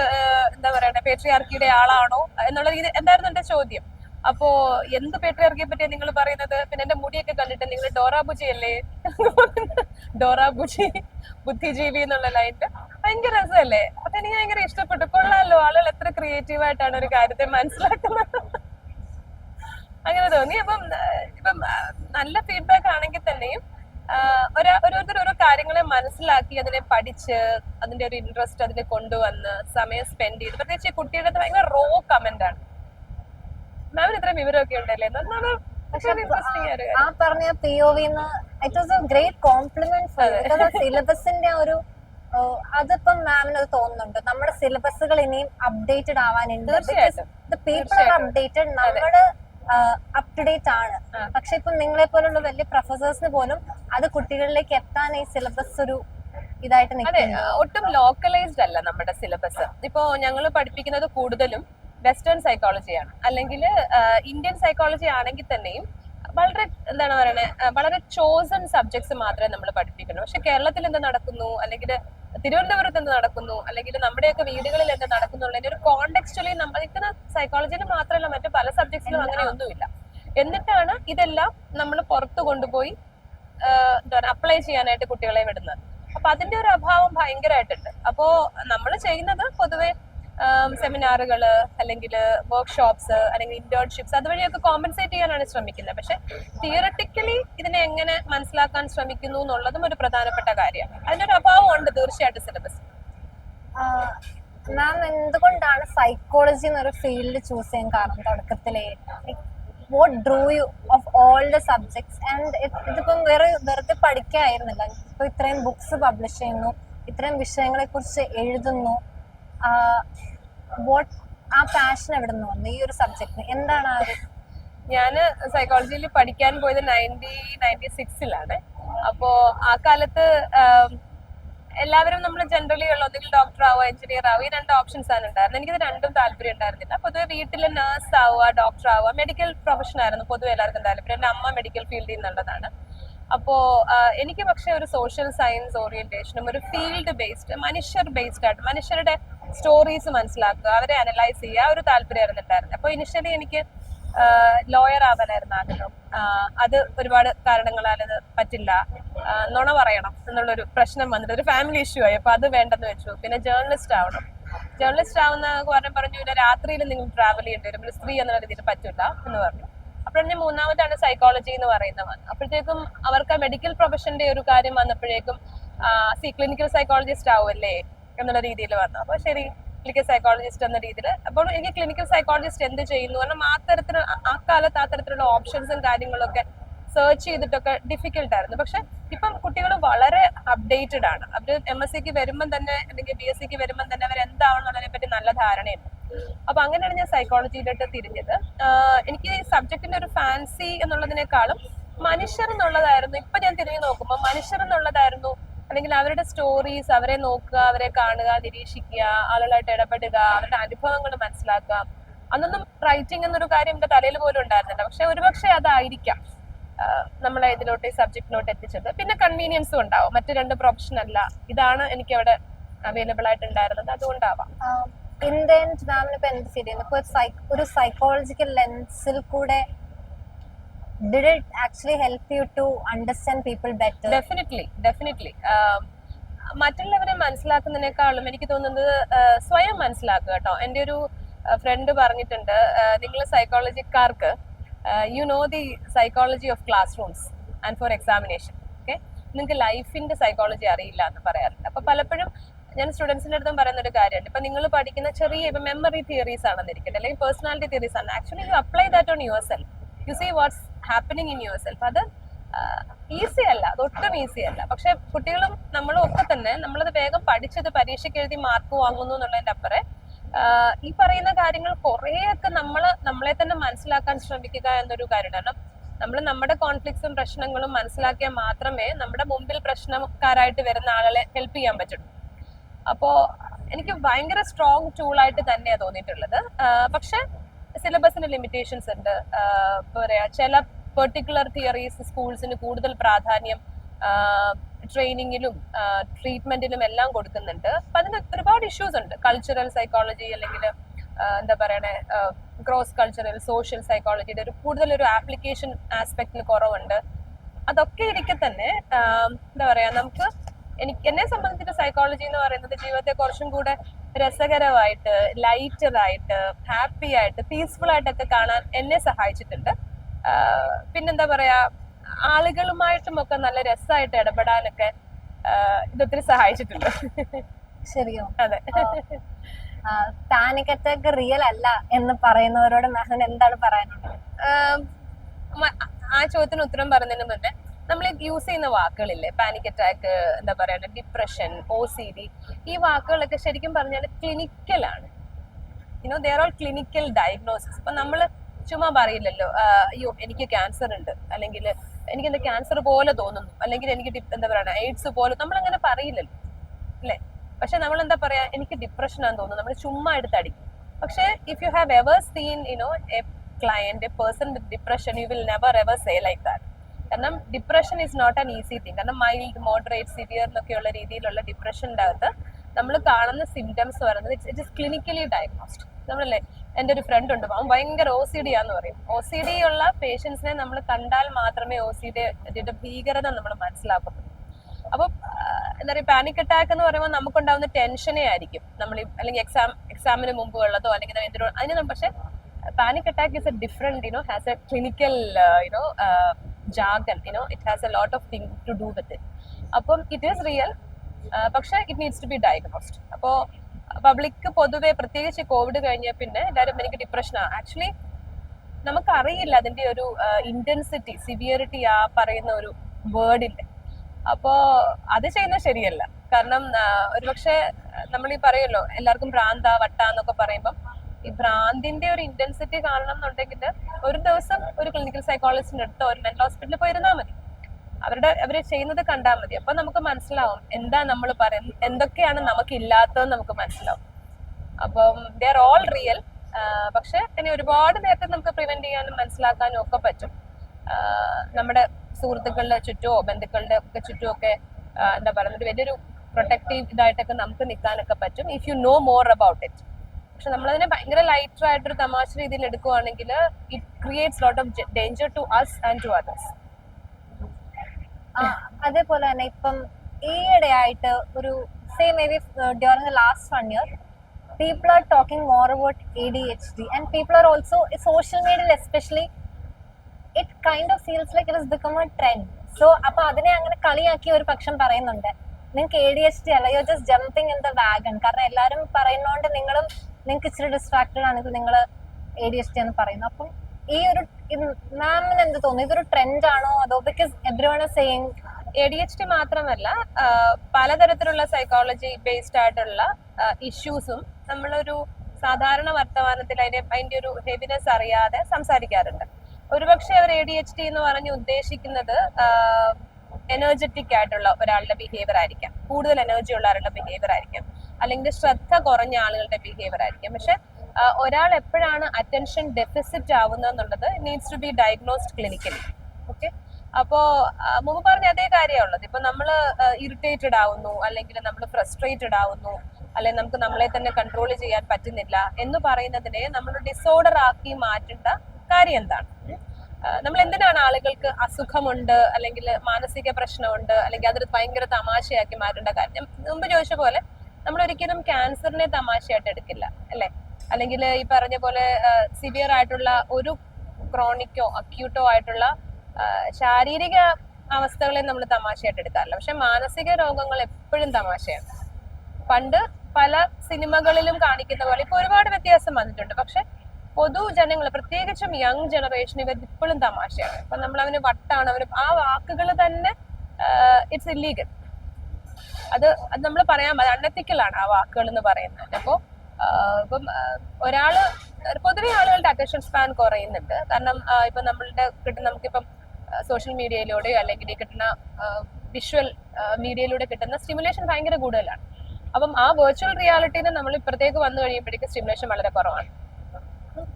Speaker 1: എന്താ പറയണേ പേട്രിയാർക്കിയുടെ ആളാണോ? എന്നുള്ള രീതി എന്തായിരുന്നു എന്റെ ചോദ്യം. അപ്പോ എന്ത് പേട്രിയാർക്കിയെ പറ്റിയാ നിങ്ങൾ പറയുന്നത്? പിന്നെ എന്റെ മുടിയൊക്കെ കണ്ടിട്ട് നിങ്ങൾ ഡോറാബുജി അല്ലേ? ഡോറാബുജി ബുദ്ധിജീവി എന്നുള്ള ലൈറ്റ് ഭയങ്കര രസമല്ലേ? അപ്പൊ എനിക്ക് ഭയങ്കര ഇഷ്ടപ്പെട്ടു. കൊള്ളാലോ ആളുകൾ എത്ര ക്രിയേറ്റീവ് ആയിട്ടാണ് ഒരു കാര്യത്തെ മനസ്സിലാക്കുന്നത്. അങ്ങനെ തോന്നി. അപ്പം ഇപ്പം നല്ല ഫീഡ്ബാക്ക് ആണെങ്കിൽ തന്നെയും ഓരോരുത്തർ ഓരോ കാര്യങ്ങളെ മനസ്സിലാക്കി അതിനെ പഠിച്ച് അതിന്റെ ഒരു ഇൻട്രസ്റ്റ് അതിനെ കൊണ്ടുവന്ന് സമയം സ്പെൻഡ് ചെയ്ത്. പ്രത്യേകിച്ച് കുട്ടിയുടെ ഭയങ്കര റോ കമന്റ് ആണ്. മാമിന് ഇത്രയും വിവരമൊക്കെ ഉണ്ടല്ലേ?
Speaker 2: ആ പറഞ്ഞ P O win it was a great compliment സിലബസിന്റെ ഒരു അതിപ്പം മാമിന് അത് തോന്നുന്നുണ്ട്. നമ്മുടെ സിലബസുകൾ ഇനിയും അപ്ഡേറ്റഡ് ആവാനുണ്ട്. പീപ്പിൾ അപ്ഡേറ്റഡ് നമ്മൾ അപ് ടു ഡേറ്റ് ആണ്. പക്ഷെ ഇപ്പൊ നിങ്ങളെ പോലുള്ള വലിയ പ്രൊഫസേഴ്സിന് പോലും അത് കുട്ടികളിലേക്ക് എത്താൻ ഈ സിലബസ് ഒരു ഇതായിട്ട്
Speaker 1: ഒട്ടും ലോക്കലൈസ്ഡ് അല്ല നമ്മുടെ സിലബസ് ഇപ്പോ ഞങ്ങൾ പഠിപ്പിക്കുന്നത് കൂടുതലും വെസ്റ്റേൺ സൈക്കോളജിയാണ് അല്ലെങ്കിൽ ഇന്ത്യൻ സൈക്കോളജി ആണെങ്കിൽ തന്നെയും വളരെ എന്താണ് പറയുന്നത് വളരെ ചോസൺ സബ്ജക്ട്സ് മാത്രമേ നമ്മൾ പഠിപ്പിക്കുന്നു പക്ഷെ കേരളത്തിൽ എന്ത് നടക്കുന്നു? അല്ലെങ്കിൽ തിരുവനന്തപുരത്ത് എന്ത് നടക്കുന്നു? അല്ലെങ്കിൽ നമ്മുടെയൊക്കെ വീടുകളിൽ എന്ത് നടക്കുന്നുള്ളതിന്റെ ഒരു കോണ്ടെക്സ്റ്റുവലി നമ്മൾ നിൽക്കുന്ന സൈക്കോളജിയിൽ മാത്രമല്ല മറ്റു പല സബ്ജക്ട്സിലും അങ്ങനെ ഒന്നുമില്ല. എന്നിട്ടാണ് ഇതെല്ലാം നമ്മൾ പുറത്തു കൊണ്ടുപോയി എന്താ അപ്ലൈ ചെയ്യാനായിട്ട് കുട്ടികളെ വിടുന്നത്. അപ്പൊ അതിന്റെ ഒരു അഭാവം ഭയങ്കരമായിട്ടുണ്ട് അപ്പോ നമ്മൾ ചെയ്യുന്നത് പൊതുവെ സെമിനാറുകൾ അല്ലെങ്കിൽ വർക്ക്ഷോപ്സ് അല്ലെങ്കിൽ ഇന്റേൺഷിപ്സ് അതുവഴിയൊക്കെ കോമ്പൻസേറ്റ് ചെയ്യാനാണ് ശ്രമിക്കുന്നത്. പക്ഷെ തിയറട്ടിക്കലി ഇതിനെ എങ്ങനെ മനസ്സിലാക്കാൻ ശ്രമിക്കുന്നു എന്നുള്ളതും ഒരു പ്രധാനപ്പെട്ട കാര്യമാണ്. അതിന്റെ ഒരു അഭാവം ഉണ്ട് തീർച്ചയായിട്ടും സിലബസ്
Speaker 2: മാം എന്തുകൊണ്ടാണ് സൈക്കോളജി എന്നൊരു ഫീൽഡ് ചൂസ് ചെയ്യാൻ കാരണം തുടക്കത്തിലേ? What drew you of all the subjects and ഇതിപ്പം വേറെ വെറുതെ പഠിക്കായിരുന്നില്ല. ഇപ്പൊ ഇത്രയും ബുക്സ് പബ്ലിഷ് ചെയ്യുന്നു ഇത്രയും വിഷയങ്ങളെ കുറിച്ച് എഴുതുന്നു വാട്ട് ആ പാഷൻ എവിടെ നിന്ന് വന്നു? ഈ ഒരു സബ്ജക്റ്റിന് എന്താണ് ആ
Speaker 1: ഞാൻ സൈക്കോളജിയിൽ പഠിക്കാൻ പോയത് നയന്റി നയന്റി സിക്സിലാണ് അപ്പോ ആ കാലത്ത് എല്ലാവരും നമ്മൾ ജനറലി ഉള്ള ഒന്നുകിൽ ഡോക്ടർ ആവുക എഞ്ചിനീയർ ആവുക ഈ രണ്ട് ഓപ്ഷൻസ് ആണ് ഉണ്ടായിരുന്നത്. എനിക്കിത് രണ്ടും താല്പര്യം ഉണ്ടായിരുന്നില്ല. പൊതുവെ വീട്ടിൽ നേഴ്സ് ആവുക ഡോക്ടർ ആവുക മെഡിക്കൽ പ്രൊഫഷൻ ആയിരുന്നു പൊതുവെ എല്ലാവർക്കും താല്പര്യം. എന്റെ അമ്മ മെഡിക്കൽ ഫീൽഡിൽ നിന്നുള്ളതാണ്. അപ്പോൾ എനിക്ക് പക്ഷേ ഒരു സോഷ്യൽ സയൻസ് ഓറിയന്റേഷനും ഒരു ഫീൽഡ് ബേസ്ഡ് മനുഷ്യർ ബേസ്ഡ് ആയിട്ട് മനുഷ്യരുടെ സ്റ്റോറീസ് മനസ്സിലാക്കുക അവരെ അനലൈസ് ചെയ്യുക ആ ഒരു താല്പര്യമായിരുന്നു ഉണ്ടായിരുന്നത്. അപ്പോൾ ഇനിഷ്യലി എനിക്ക് ലോയർ ആവാനായിരുന്നു ആഗ്രഹം. അത് ഒരുപാട് കാരണങ്ങളാൽ അത് പറ്റില്ല. നുണ പറയണം എന്നുള്ളൊരു പ്രശ്നം വന്നിട്ട് ഒരു ഫാമിലി ഇഷ്യൂ ആയി. അപ്പോൾ അത് വേണ്ടെന്ന് വെച്ചു. പിന്നെ ജേർണലിസ്റ്റ് ആവണം. ജേർണലിസ്റ്റ് ആവുന്ന കാരണം പറഞ്ഞു പിന്നെ രാത്രിയിൽ നിങ്ങൾ ട്രാവൽ ചെയ്യേണ്ടി വരും. സ്ത്രീ എന്നുള്ള രീതിയിൽ പറ്റില്ല എന്ന് പറഞ്ഞു. അപ്പോഴാണ് മൂന്നാമതാണ് സൈക്കോളജി എന്ന് പറയുന്നത്. അപ്പോഴത്തേക്കും അവർക്ക് മെഡിക്കൽ പ്രൊഫഷന്റെ ഒരു കാര്യം വന്നപ്പോഴേക്കും സി ക്ലിനിക്കൽ സൈക്കോളജിസ്റ്റ് ആവുമല്ലേ? എന്നുള്ള രീതിയിൽ വന്നു. അപ്പോൾ ശരി ക്ലിനിക്കൽ സൈക്കോളജിസ്റ്റ് എന്ന രീതിയിൽ അപ്പോൾ എനിക്ക് ക്ലിനിക്കൽ സൈക്കോളജിസ്റ്റ് എന്ത് ചെയ്യുന്നു കാരണം ആ തരത്തിൽ ആ കാലത്ത് ആ തരത്തിലുള്ള ഓപ്ഷൻസും കാര്യങ്ങളൊക്കെ സെർച്ച് ചെയ്തിട്ടൊക്കെ ഡിഫിക്കൽട്ട് ആയിരുന്നു. പക്ഷെ ഇപ്പം കുട്ടികൾ വളരെ അപ്ഡേറ്റഡ് ആണ്. അവർ എം എസ് സിക്ക് വരുമ്പം തന്നെ അല്ലെങ്കിൽ ബി എസ് സിക്ക് വരുമ്പം തന്നെ അവർ എന്താണെന്നുള്ളതിനെ പറ്റി നല്ല ധാരണയുണ്ട്. അപ്പൊ അങ്ങനെയാണ് ഞാൻ സൈക്കോളജിയിലോട്ട് തിരിഞ്ഞത്. എനിക്ക് ഈ സബ്ജക്റ്റിന്റെ ഒരു ഫാൻസി എന്നുള്ളതിനേക്കാളും മനുഷ്യർ എന്നുള്ളതായിരുന്നു. ഇപ്പൊ ഞാൻ തിരിഞ്ഞു നോക്കുമ്പോൾ മനുഷ്യർ എന്നുള്ളതായിരുന്നു അല്ലെങ്കിൽ അവരുടെ സ്റ്റോറീസ് അവരെ നോക്കുക അവരെ കാണുക നിരീക്ഷിക്കുക ആളുകളായിട്ട് ഇടപെടുക അവരുടെ അനുഭവങ്ങൾ മനസ്സിലാക്കുക. അന്നൊന്നും റൈറ്റിംഗ് എന്നൊരു കാര്യം എന്റെ തലയിൽ പോലും ഉണ്ടായിരുന്നില്ല. പക്ഷെ ഒരുപക്ഷെ അതായിരിക്കാം നമ്മളെ ഇതിലോട്ട് ഈ സബ്ജക്റ്റിലോട്ട് എത്തിച്ചത്. പിന്നെ കൺവീനിയൻസും ഉണ്ടാവും. മറ്റു രണ്ട് പ്രൊഫഷൻ അല്ല. ഇതാണ് എനിക്ക് അവിടെ അവൈലബിൾ ആയിട്ട് ഉണ്ടായിരുന്നത് അതുകൊണ്ടാവാം
Speaker 2: ഇന്ത്യൻ മാമിന് ഇപ്പൊ എന്ത് ഫീൽ ഒരു സൈക്കോളജിക്കൽ ലെൻസിൽ കൂടെ did actually help you to understand people better? Definitely,
Speaker 1: definitely. Um, മറ്റുള്ളവരെ മനസ്സിലാക്കുന്നതിനേക്കാളും എനിക്ക് തോന്നുന്നത് സ്വയം മനസ്സിലാക്കുക കേട്ടോ. എന്റെ ഒരു ഫ്രണ്ട് പറഞ്ഞിട്ടുണ്ട് നിങ്ങൾ സൈക്കോളജിക്കാർക്ക് you know the psychology of classrooms and for examination okay നിങ്ങൾക്ക് ലൈഫിന്റെ സൈക്കോളജി അറിയില്ല എന്ന് പറയാറുണ്ട്. അപ്പോൾ പലപ്പോഴും ഞാൻ സ്റ്റുഡൻസിന്റെ അടുത്തും പറയുന്ന ഒരു കാര്യമുണ്ട്. ഇപ്പം നിങ്ങൾ പഠിക്കുന്ന ചെറിയ ഇപ്പം മെമ്മറി തിയറീസ് ആണെന്നിരിക്കട്ടെ അല്ലെങ്കിൽ പേഴ്സണാലിറ്റി തിയറീസ് ആണ്. Actually you apply that on yourself you see what's happening in yourself അത് ഈസി അല്ല. ഒട്ടും ഈസി അല്ല. പക്ഷെ കുട്ടികളും നമ്മളും ഒക്കെ തന്നെ നമ്മളത് വേഗം പഠിച്ചത് പരീക്ഷയ്ക്ക് എഴുതി മാർക്ക് വാങ്ങുന്നു എന്നുള്ളതിന്റെ അപ്പുറം ഈ പറയുന്ന കാര്യങ്ങൾ കുറേയൊക്കെ നമ്മൾ നമ്മളെ തന്നെ മനസ്സിലാക്കാൻ ശ്രമിക്കുക എന്നൊരു കാര്യം. കാരണം നമ്മൾ നമ്മുടെ കോൺഫ്ലിക്ട്സും പ്രശ്നങ്ങളും മനസ്സിലാക്കിയാൽ മാത്രമേ നമ്മുടെ മുമ്പിൽ പ്രശ്നക്കാരായിട്ട് വരുന്ന ആളുകളെ ഹെൽപ്പ് ചെയ്യാൻ പറ്റുള്ളൂ. അപ്പോ എനിക്ക് ഭയങ്കര സ്ട്രോങ് ടൂളായിട്ട് തന്നെയാണ് തോന്നിയിട്ടുള്ളത്. പക്ഷെ സിലബസിന് ലിമിറ്റേഷൻസ് ഉണ്ട്. എന്താ പറയാ ചില പെർട്ടിക്കുലർ തിയറീസ് സ്കൂൾസിന് കൂടുതൽ പ്രാധാന്യം ട്രെയിനിങ്ങിലും ട്രീറ്റ്മെന്റിലും എല്ലാം കൊടുക്കുന്നുണ്ട്. അപ്പൊ അതിന് ഒരുപാട് ഇഷ്യൂസ് ഉണ്ട്. കൾച്ചറൽ സൈക്കോളജി അല്ലെങ്കിൽ എന്താ പറയണേ ക്രോസ് കൾച്ചറൽ സോഷ്യൽ സൈക്കോളജിയുടെ ഒരു കൂടുതൽ ഒരു ആപ്ലിക്കേഷൻ ആസ്പെക്റ്റിന് കുറവുണ്ട്. അതൊക്കെ ഇരിക്കെ തന്നെ എന്താ പറയാ നമുക്ക് എനിക്ക് എന്നെ സംബന്ധിച്ചിട്ട് സൈക്കോളജി എന്ന് പറയുന്നത് ജീവിതത്തെ കുറച്ചും കൂടെ രസകരമായിട്ട് ലൈറ്റർ ആയിട്ട് ഹാപ്പി ആയിട്ട് പീസ്ഫുൾ ആയിട്ടൊക്കെ കാണാൻ എന്നെ സഹായിച്ചിട്ടുണ്ട്. പിന്നെന്താ പറയാ ആളുകളുമായിട്ടും ഒക്കെ നല്ല രസമായിട്ട് ഇടപെടാനൊക്കെ ഇതൊത്തിരി സഹായിച്ചിട്ടുണ്ട്.
Speaker 2: ശരിയോ?
Speaker 1: അതെ.
Speaker 2: പാനിക് റിയൽ അല്ല എന്ന് പറയുന്നവരോട് മഹൻ എന്താണ് പറയാനുള്ളത്?
Speaker 1: ആ ചോദ്യത്തിന് ഉത്തരം പറഞ്ഞതിന് മുന്നേ നമ്മൾ യൂസ് ചെയ്യുന്ന വാക്കുകളില്ലേ? പാനിക് അറ്റാക്ക് എന്താ പറയുക ഡിപ്രഷൻ ഒ സി ഡി ഈ വാക്കുകളൊക്കെ ശരിക്കും പറഞ്ഞാൽ ക്ലിനിക്കലാണ് you know there all clinical diagnosis ഇപ്പൊ നമ്മൾ ചുമ്മാ പറയില്ലല്ലോ അയ്യോ എനിക്ക് ക്യാൻസർ ഉണ്ട്. അല്ലെങ്കിൽ എനിക്ക് എന്താ ക്യാൻസർ പോലെ തോന്നുന്നു. അല്ലെങ്കിൽ എനിക്ക് എന്താ പറയുക എയ്ഡ്സ് പോലെ നമ്മൾ അങ്ങനെ പറയില്ലല്ലോ. അല്ലേ? പക്ഷെ നമ്മൾ എന്താ പറയാ എനിക്ക് ഡിപ്രഷൻ ആണെന്ന് തോന്നുന്നു. നമ്മൾ ചുമ്മാ എടുത്തടിക്കും പക്ഷെ if you have ever seen you know a client a person with depression you will never ever say like that കാരണം depression is not an easy thing കാരണം മൈൽഡ് മോഡറേറ്റ് സിവിയർ എന്നൊക്കെയുള്ള രീതിയിലുള്ള ഡിപ്രഷന്റെ അകത്ത് നമ്മൾ കാണുന്ന സിംറ്റംസ് പറയുന്നത് ഇറ്റ് ഇസ് ക്ലിനിക്കലി ഡയഗ്നോസ്ഡ് നമ്മളല്ലേ എന്റെ ഒരു ഫ്രണ്ട് ഉണ്ട് അവൻ ഭയങ്കര ഒ സി ഡി ആന്ന് പറയും. ഒ സി ഡി ഉള്ള പേഷ്യൻസിനെ നമ്മൾ കണ്ടാൽ മാത്രമേ ഒ സി ഡിയുടെ ഭീകരത നമ്മൾ മനസ്സിലാക്കത്തുള്ളൂ. അപ്പോൾ എന്താ പറയുക പാനിക് അറ്റാക്ക് എന്ന് പറയുമ്പോൾ നമുക്കുണ്ടാവുന്ന ടെൻഷനേ ആയിരിക്കും. നമ്മൾ അല്ലെങ്കിൽ എക്സാം എക്സാമിന് മുമ്പ് ഉള്ളതോ അല്ലെങ്കിൽ എന്തിനോ അതിന് പക്ഷെ panic attack is a different you know has a clinical you know jargon you know it has a lot of thing to do with it അപ്പം ഇറ്റ് ഈസ് റിയൽ പക്ഷേ it needs to be diagnosed അപ്പോൾ public പൊതുവെ പ്രത്യേകിച്ച് Covid കഴിഞ്ഞ പിന്നെ എല്ലാവരും എനിക്ക് ഡിപ്രഷനാണ് actually നമുക്കറിയില്ല അതിന്റെ ഒരു ഇന്റൻസിറ്റി സിവിയറിറ്റി ആ പറയുന്ന ഒരു വേർഡില്ല അപ്പോൾ അത് ചെയ്യുന്നത് ശരിയല്ല. കാരണം ഒരുപക്ഷെ നമ്മൾ ഈ പറയുമല്ലോ എല്ലാവർക്കും ഭ്രാന്ത വട്ട എന്നൊക്കെ പറയുമ്പം ഈ ഭ്രാന്തിന്റെ ഒരു ഇന്റൻസിറ്റി കാണണം എന്നുണ്ടെങ്കിൽ ഒരു ദിവസം ഒരു ക്ലിനിക്കൽ സൈക്കോളജിസ്റ്റിന്റെ അടുത്തോ ഒരു മെന്റൽ ഹോസ്പിറ്റലിൽ പോയിരുന്നാൽ മതി. അവരുടെ അവർ ചെയ്യുന്നത് കണ്ടാൽ മതി. അപ്പൊ നമുക്ക് മനസ്സിലാവും എന്താ നമ്മൾ പറയുന്നത് എന്തൊക്കെയാണ് നമുക്ക് ഇല്ലാത്തതെന്ന് നമുക്ക് മനസ്സിലാവും. അപ്പം ദേ ആർ ഓൾ റിയൽ പക്ഷെ ഇനി ഒരുപാട് നേരത്തെ നമുക്ക് പ്രിവെന്റ് ചെയ്യാനും മനസ്സിലാക്കാനും ഒക്കെ പറ്റും. നമ്മുടെ സുഹൃത്തുക്കളുടെ ചുറ്റുമോ ബന്ധുക്കളുടെ ഒക്കെ ചുറ്റുമോ ഒക്കെ എന്താ പറയുക ഒരു വലിയൊരു പ്രൊട്ടക്റ്റീവ് ഇതായിട്ടൊക്കെ നമുക്ക് നിൽക്കാനൊക്കെ പറ്റും. If you know more about it പക്ഷെ നമ്മളതിനെ ഭയങ്കര ലൈറ്റർ ആയിട്ടൊരു തമാശ രീതിയിൽ എടുക്കുവാണെങ്കിൽ it creates lot of danger to us and to others
Speaker 2: അതേപോലെ തന്നെ ഇപ്പം ഈയിടെ ആയിട്ട് ഒരു same may be during the last one year people are talking more about A D H D and people are also social മീഡിയയിൽ especially it kind of feels like it is become a trend so അപ്പൊ അതിനെ അങ്ങനെ കളിയാക്കി ഒരു പക്ഷം പറയുന്നുണ്ട്. നിങ്ങൾക്ക് A D H D അല്ല you just jumping in the wagon കാരണം എല്ലാവരും പറയുന്നോണ്ട് നിങ്ങളും നിങ്ങൾക്ക് ഇച്ചിരി ഡിസ്ട്രാക്റ്റഡ് ആണെങ്കിൽ നിങ്ങൾ എ ഡി എസ് ടി എന്ന് പറയുന്നു. അപ്പം ഈ ഒരു മാമിന് എന്ത് തോന്നുന്നു? ഇതൊരു ട്രെൻഡ് ആണോ? അതോ because everyone saying
Speaker 1: A D H D മാത്രമല്ല പലതരത്തിലുള്ള സൈക്കോളജി ബേസ്ഡ് ആയിട്ടുള്ള ഇഷ്യൂസും നമ്മളൊരു സാധാരണ വർത്തമാനത്തിൽ അതിന്റെ അതിന്റെ ഒരു ഹെവിനെസ് അറിയാതെ സംസാരിക്കാറുണ്ട്. ഒരുപക്ഷെ അവർ എ ഡി എച്ച് ഡി എന്ന് പറഞ്ഞ് ഉദ്ദേശിക്കുന്നത് എനർജറ്റിക് ആയിട്ടുള്ള ഒരാളുടെ ബിഹേവിയർ ആയിരിക്കാം. കൂടുതൽ എനർജി ഉള്ള ആളുടെ ബിഹേവിയർ ആയിരിക്കാം. അല്ലെങ്കിൽ ശ്രദ്ധ കുറഞ്ഞ ആളുകളുടെ ബിഹേവിയർ ആയിരിക്കും. പക്ഷെ ഒരാൾ എപ്പോഴാണ് അറ്റൻഷൻ ഡെഫിസിറ്റ് ആവുന്നത് എന്നുള്ളത് needs to be diagnosed clinically okay അപ്പോ മുമ്പ് പറഞ്ഞ അതേ കാര്യമുള്ളത് ഇപ്പൊ നമ്മൾ ഇറിറ്റേറ്റഡ് ആവുന്നു അല്ലെങ്കിൽ നമ്മൾ ഫ്രസ്ട്രേറ്റഡ് ആവുന്നു അല്ലെങ്കിൽ നമുക്ക് നമ്മളെ തന്നെ കൺട്രോൾ ചെയ്യാൻ പറ്റുന്നില്ല എന്ന് പറയുന്നതിനെ നമ്മൾ ഡിസോർഡർ ആക്കി മാറ്റേണ്ട കാര്യം എന്താണ്? നമ്മൾ എന്തിനാണ് ആളുകൾക്ക് അസുഖമുണ്ട് അല്ലെങ്കിൽ മാനസിക പ്രശ്നമുണ്ട് അല്ലെങ്കിൽ അതൊരു ഭയങ്കര തമാശയാക്കി മാറ്റേണ്ട കാര്യം? മുമ്പ് ചോദിച്ച പോലെ നമ്മൾ ഒരിക്കലും ക്യാൻസറിനെ തമാശയായിട്ട് എടുക്കില്ല അല്ലെ? അല്ലെങ്കിൽ ഈ പറഞ്ഞ പോലെ സിവിയർ ആയിട്ടുള്ള ഒരു ക്രോണിക്കോ അക്യൂട്ടോ ആയിട്ടുള്ള ശാരീരിക അവസ്ഥകളെ നമ്മൾ തമാശയായിട്ട് എടുക്കാറില്ല. പക്ഷെ മാനസിക രോഗങ്ങൾ എപ്പോഴും തമാശയാണ്. പണ്ട് പല സിനിമകളിലും കാണിക്കുന്ന പോലെ ഇപ്പൊ ഒരുപാട് വ്യത്യാസം വന്നിട്ടുണ്ട്. പക്ഷെ പൊതുജനങ്ങൾ പ്രത്യേകിച്ചും യങ് ജനറേഷൻ ഇവർ ഇപ്പോഴും തമാശയാണ്. ഇപ്പൊ നമ്മൾ അവന് വട്ടാണ് അവന് ആ വാക്കുകൾ തന്നെ ഇറ്റ്സ് ഇല്ലീഗൽ അത് അത് നമ്മൾ പറയാൻ അണ്ണത്തിക്കലാണ് ആ വാക്കുകൾ എന്ന് പറയുന്നത് അപ്പോൾ ഇപ്പം ഒരാൾ പൊതുവെ ആളുകളുടെ അറ്റൻഷൻ സ്പാൻ കുറയുന്നുണ്ട്. കാരണം ഇപ്പൊ നമ്മളുടെ കിട്ടുന്ന നമുക്കിപ്പം സോഷ്യൽ മീഡിയയിലൂടെയോ അല്ലെങ്കിൽ കിട്ടുന്ന വിഷ്വൽ മീഡിയയിലൂടെ കിട്ടുന്ന സ്റ്റിമുലേഷൻ ഭയങ്കര കൂടുതലാണ്. അപ്പം ആ വെർച്വൽ റിയാലിറ്റിന്ന് നമ്മൾ ഇപ്പുറത്തേക്ക് വന്നു കഴിയുമ്പോഴേക്കും സ്റ്റിമുലേഷൻ വളരെ കുറവാണ്.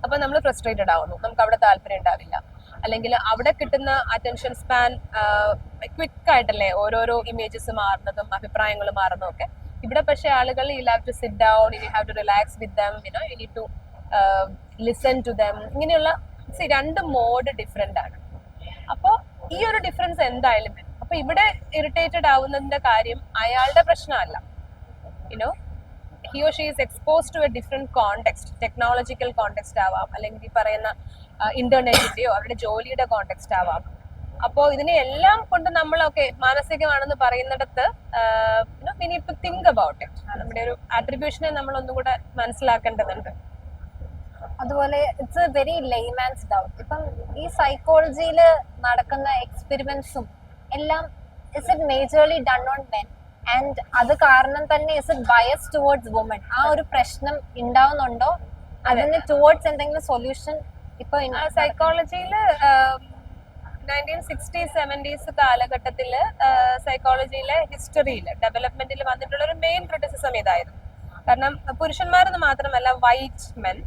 Speaker 1: അപ്പൊ നമ്മൾ ഫ്രസ്ട്രേറ്റഡ് ആവുന്നു. നമുക്ക് അവിടെ താല്പര്യം ഉണ്ടാവില്ല. അല്ലെങ്കിൽ അവിടെ കിട്ടുന്ന അറ്റൻഷൻ സ്പാൻ ക്വിക്ക് ആയിട്ടല്ലേ ഓരോരോ ഇമേജസ് മാറുന്നതും അഭിപ്രായങ്ങൾ മാറുന്നതും ഒക്കെ. ഇവിടെ പക്ഷെ ആളുകൾ you have to sit down you have to relax with them you know you need to listen to them ഇങ്ങനെയുള്ള രണ്ട് മോഡ് ഡിഫറെന്റ് ആണ്. അപ്പോൾ ഈ ഒരു ഡിഫറൻസ് എന്തായാലും അപ്പൊ ഇവിടെ ഇറിറ്റേറ്റഡ് ആവുന്നതിന്റെ കാര്യം അയാളുടെ പ്രശ്നമല്ല. You know he or she is expose to a different context technological context ആവാം അല്ലെങ്കിൽ ഈ പറയുന്ന ഇന്റർനെറ്റിന്റെയോ അവരുടെ ജോലിയുടെ കോണ്ടെക്സ്റ്റ് ആവാം. അപ്പോൾ ഇതിനെ എല്ലാം കൊണ്ട് നമ്മളൊക്കെ മാനസികമാണെന്ന് പറയുന്നിടത്ത് ഇനി ഇപ്പൊ തിങ്ക് അബൌട്ട് ഇറ്റ് നമ്മുടെ ഒരു ആട്രിബ്യൂഷനെ നമ്മൾ ഒന്നും കൂടെ മനസ്സിലാക്കേണ്ടതുണ്ട്.
Speaker 2: അതുപോലെ it's a very layman's doubt ഇപ്പം ഈ സൈക്കോളജിയിൽ നടക്കുന്ന എക്സ്പെരിമെന്റ്സും എല്ലാം is it majorly done on men and അത് കാരണം തന്നെ is it bias towards woman ആ ഒരു പ്രശ്നം ഉണ്ടാവുന്നുണ്ടോ? അതിന് ടുവേർഡ്സ് എന്തെങ്കിലും സൊല്യൂഷൻ ഇപ്പൊ
Speaker 1: സൈക്കോളജിയിൽ നയന്റീൻ സിക്സ്റ്റി സെവന്റീസ് കാലഘട്ടത്തിൽ സൈക്കോളജിയിലെ ഹിസ്റ്ററിയിൽ ഡെവലപ്മെന്റിൽ വന്നിട്ടുള്ള ഒരു മെയിൻ ക്രിറ്റിസിസം ഇതായിരുന്നു. കാരണം പുരുഷന്മാരെന്ന് മാത്രമല്ല വൈറ്റ് മെൻ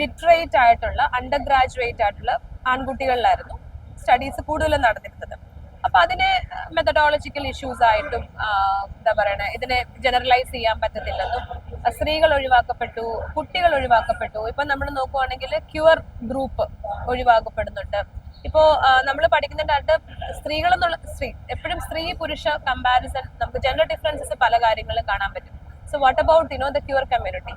Speaker 1: ലിറ്ററേറ്റ് ആയിട്ടുള്ള അണ്ടർ ഗ്രാജുവേറ്റ് ആയിട്ടുള്ള ആൺകുട്ടികളിലായിരുന്നു സ്റ്റഡീസ് കൂടുതലും നടന്നിരുന്നത്. അപ്പൊ അതിനെ മെത്തഡോളജിക്കൽ ഇഷ്യൂസ് ആയിട്ടും എന്താ പറയണ ഇതിനെ ജനറലൈസ് ചെയ്യാൻ പറ്റത്തില്ലെന്നും സ്ത്രീകൾ ഒഴിവാക്കപ്പെട്ടു കുട്ടികൾ ഒഴിവാക്കപ്പെട്ടു. ഇപ്പൊ നമ്മൾ നോക്കുവാണെങ്കിൽ ക്യൂർ ഗ്രൂപ്പ് ഒഴിവാക്കപ്പെടുന്നുണ്ട്. ഇപ്പോ നമ്മൾ പഠിക്കുന്നുണ്ടായിട്ട് സ്ത്രീകൾ എന്നുള്ള സ്ത്രീ എപ്പോഴും സ്ത്രീ പുരുഷ കമ്പാരിസൺ നമുക്ക് ജെൻഡർ ഡിഫറൻസസ് പല കാര്യങ്ങളും കാണാൻ പറ്റും. So what about you know the queer community